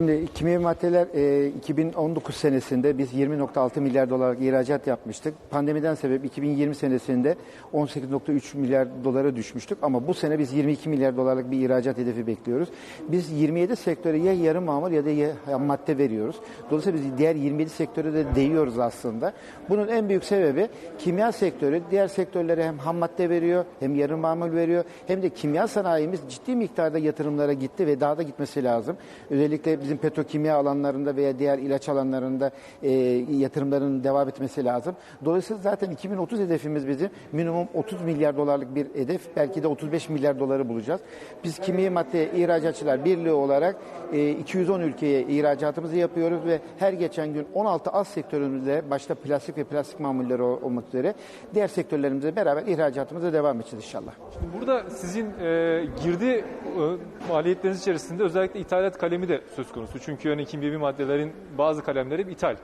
Şimdi kimya maddeler e, 2019 senesinde biz 20.6 milyar dolarlık ihracat yapmıştık. Pandemiden sebep 2020 senesinde 18.3 milyar dolara düşmüştük ama bu sene biz 22 milyar dolarlık bir ihracat hedefi bekliyoruz. Biz 27 sektöre ya yarım mamul ya da ya madde veriyoruz. Dolayısıyla biz diğer 27 sektöre de değiyoruz aslında. Bunun en büyük sebebi kimya sektörü diğer sektörlere hem ham madde veriyor hem yarım mamul veriyor hem de kimya sanayimiz ciddi miktarda yatırımlara gitti ve daha da gitmesi lazım. Özellikle bizim petrokimya alanlarında veya diğer ilaç alanlarında e, yatırımların devam etmesi lazım. Dolayısıyla zaten 2030 hedefimiz bizim minimum 30 milyar dolarlık bir hedef. Belki de 35 milyar doları bulacağız. Biz kimya madde ihracatçılar birliği olarak e, 210 ülkeye ihracatımızı yapıyoruz ve her geçen gün 16 az sektörümüzde başta plastik ve plastik mamulleri ol- olmak üzere diğer sektörlerimizle beraber ihracatımıza devam edeceğiz inşallah. Şimdi burada sizin e, girdi e, maliyetleriniz içerisinde özellikle ithalat kalemi de söz konusu. Çünkü hani kimyevi maddelerin bazı kalemleri ithal.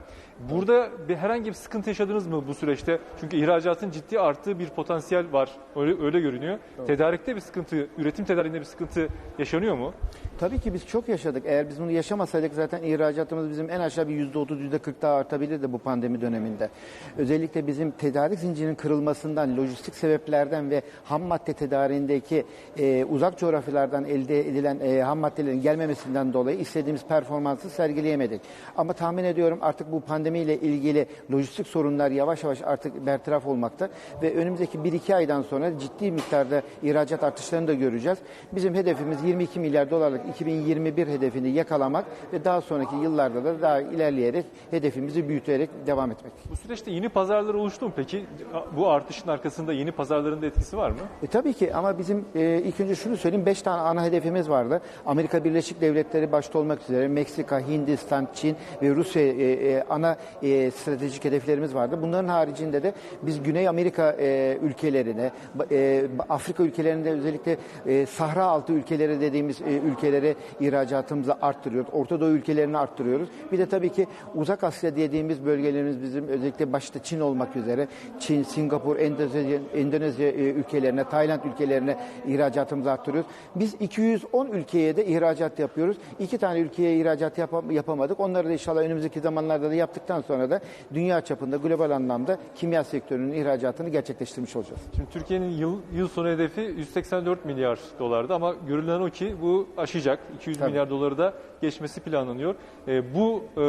Burada bir herhangi bir sıkıntı yaşadınız mı bu süreçte? Çünkü ihracatın ciddi arttığı bir potansiyel var. Öyle öyle görünüyor. Tedarikte bir sıkıntı, üretim tedarikinde bir sıkıntı yaşanıyor mu? Tabii ki biz çok yaşadık. Eğer biz bunu yaşamasaydık zaten ihracatımız bizim en aşağı bir yüzde otuz, yüzde kırk daha artabilirdi bu pandemi döneminde. Özellikle bizim tedarik zincirinin kırılmasından, lojistik sebeplerden ve ham madde tedariğindeki e, uzak coğrafyalardan elde edilen e, ham maddelerin gelmemesinden dolayı istediğimiz performansı sergileyemedik. Ama tahmin ediyorum artık bu pandemiyle ilgili lojistik sorunlar yavaş yavaş artık bertaraf olmakta ve önümüzdeki 1-2 aydan sonra ciddi miktarda ihracat artışlarını da göreceğiz. Bizim hedefimiz 22 milyar dolarlık 2021 hedefini yakalamak ve daha sonraki yıllarda da daha ilerleyerek hedefimizi büyüterek devam etmek. Bu süreçte yeni pazarlar oluştu mu peki? Bu artışın arkasında yeni pazarların da etkisi var mı? E, tabii ki ama bizim e, ilk önce şunu söyleyeyim. Beş tane ana hedefimiz vardı. Amerika Birleşik Devletleri başta olmak üzere Meksika, Hindistan, Çin ve Rusya e, e, ana e, stratejik hedeflerimiz vardı. Bunların haricinde de biz Güney Amerika e, ülkelerine, e, Afrika ülkelerinde özellikle e, Sahra altı ülkeleri dediğimiz e, ülkelere ihracatımızı arttırıyoruz. Orta Doğu ülkelerini arttırıyoruz. Bir de tabii ki Uzak Asya dediğimiz bölgelerimiz bizim özellikle başta Çin olmak üzere Çin, Singapur, Endonezya, Endonezya e, ülkelerine, Tayland ülkelerine ihracatımızı arttırıyoruz. Biz 210 ülkeye de ihracat yapıyoruz. İki tane ülkeye ihracat yapa- yapamadık. Onları da inşallah önümüzdeki zamanlarda da yaptıktan sonra da dünya çapında global anlamda kimya sektörünün ihracatını gerçekleştirmiş olacağız. Şimdi Türkiye'nin yıl, yıl sonu hedefi 184 milyar dolardı ama görülen o ki bu aşacak. 200 Tabii. milyar doları da geçmesi planlanıyor. E, bu e,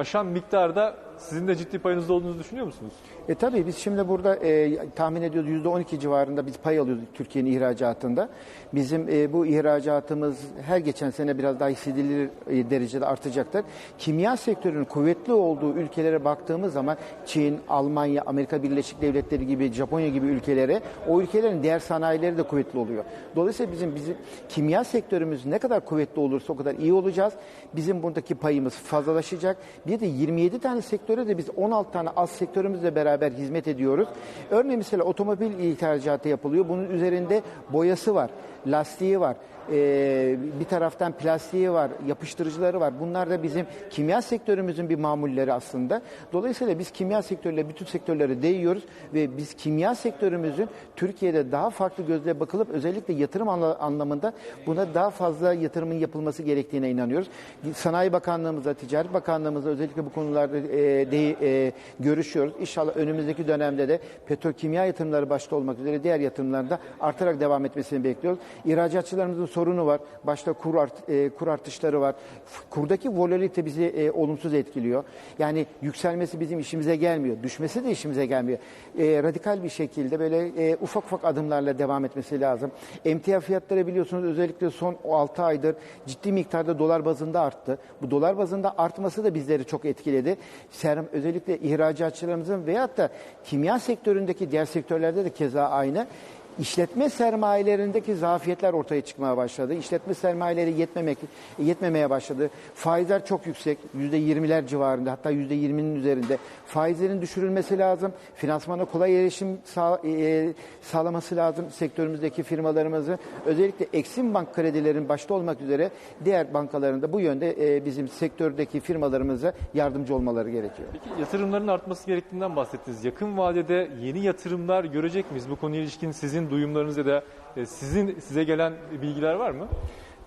aşan miktarda sizin de ciddi payınızda olduğunuzu düşünüyor musunuz? E tabii biz şimdi burada e, tahmin ediyoruz %12 civarında biz pay alıyoruz Türkiye'nin ihracatında. Bizim e, bu ihracatımız her geçen sene biraz daha hissedilir e, derecede artacaktır. Kimya sektörünün kuvvetli olduğu ülkelere baktığımız zaman Çin, Almanya, Amerika Birleşik Devletleri gibi, Japonya gibi ülkelere o ülkelerin diğer sanayileri de kuvvetli oluyor. Dolayısıyla bizim bizim kimya sektörümüz ne kadar kuvvetli olursa o kadar iyi olacağız. Bizim buradaki payımız fazlalaşacak. Bir de 27 tane sektöre de biz 16 tane az sektörümüzle beraber hizmet ediyoruz. Örneğin mesela otomobil ihracatı yapılıyor. Bunun üzerinde boyası var, lastiği var. Ee, bir taraftan plastiği var, yapıştırıcıları var. Bunlar da bizim kimya sektörümüzün bir mamulleri aslında. Dolayısıyla biz kimya sektörüyle bütün sektörlere değiyoruz ve biz kimya sektörümüzün Türkiye'de daha farklı gözle bakılıp özellikle yatırım anla- anlamında buna daha fazla yatırımın yapılması gerektiğine inanıyoruz. Sanayi Bakanlığımızla, Ticaret Bakanlığımızla özellikle bu konularda e, de, e, görüşüyoruz. İnşallah önümüzdeki dönemde de petrokimya yatırımları başta olmak üzere diğer yatırımların da artarak devam etmesini bekliyoruz. İhracatçılarımızın sorunu var. Başta kur, art, e, kur artışları var. Kurdaki volatilite bizi e, olumsuz etkiliyor. Yani yükselmesi bizim işimize gelmiyor. Düşmesi de işimize gelmiyor. E, radikal bir şekilde böyle e, ufak ufak adımlarla devam etmesi lazım. Emtia fiyatları biliyorsunuz özellikle son 6 aydır ciddi miktarda dolar bazında arttı. Bu dolar bazında artması da bizleri çok etkiledi. Serum özellikle ihracatçılarımızın veyahut da kimya sektöründeki diğer sektörlerde de keza aynı. İşletme sermayelerindeki zafiyetler ortaya çıkmaya başladı. İşletme sermayeleri yetmemek, yetmemeye başladı. Faizler çok yüksek. %20'ler civarında hatta %20'nin üzerinde. Faizlerin düşürülmesi lazım. Finansmana kolay erişim sağ, e, sağlaması lazım sektörümüzdeki firmalarımızı. Özellikle Eksim Bank kredilerin başta olmak üzere diğer bankalarında bu yönde e, bizim sektördeki firmalarımıza yardımcı olmaları gerekiyor. Peki yatırımların artması gerektiğinden bahsettiniz. Yakın vadede yeni yatırımlar görecek miyiz? Bu konuya ilişkin sizin duyumlarınız ya da e, sizin size gelen bilgiler var mı?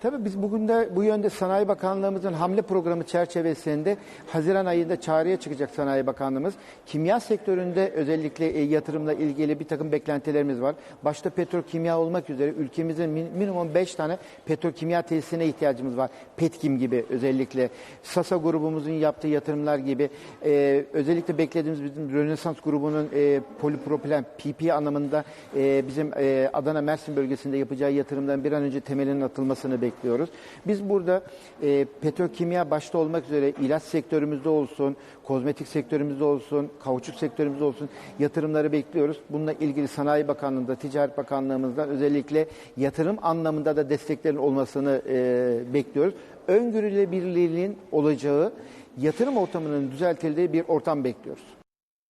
Tabii biz bugün de bu yönde Sanayi Bakanlığımızın hamle programı çerçevesinde Haziran ayında çağrıya çıkacak Sanayi Bakanlığımız. Kimya sektöründe özellikle e, yatırımla ilgili bir takım beklentilerimiz var. Başta petrokimya olmak üzere ülkemizin min- minimum 5 tane petrokimya tesisine ihtiyacımız var. Petkim gibi özellikle. Sasa grubumuzun yaptığı yatırımlar gibi. e, özellikle beklediğimiz bizim Rönesans grubunun e, polipropilen PP anlamında e, bizim e, Adana Mersin bölgesinde yapacağı yatırımların bir an önce temelinin atılmasını bekliyoruz. Biz burada e, petrokimya başta olmak üzere ilaç sektörümüzde olsun, kozmetik sektörümüzde olsun, kauçuk sektörümüzde olsun yatırımları bekliyoruz. Bununla ilgili Sanayi Bakanlığı'nda, Ticaret Bakanlığımızdan özellikle yatırım anlamında da desteklerin olmasını e, bekliyoruz. Öngörülebilirliğinin olacağı, yatırım ortamının düzeltildiği bir ortam bekliyoruz.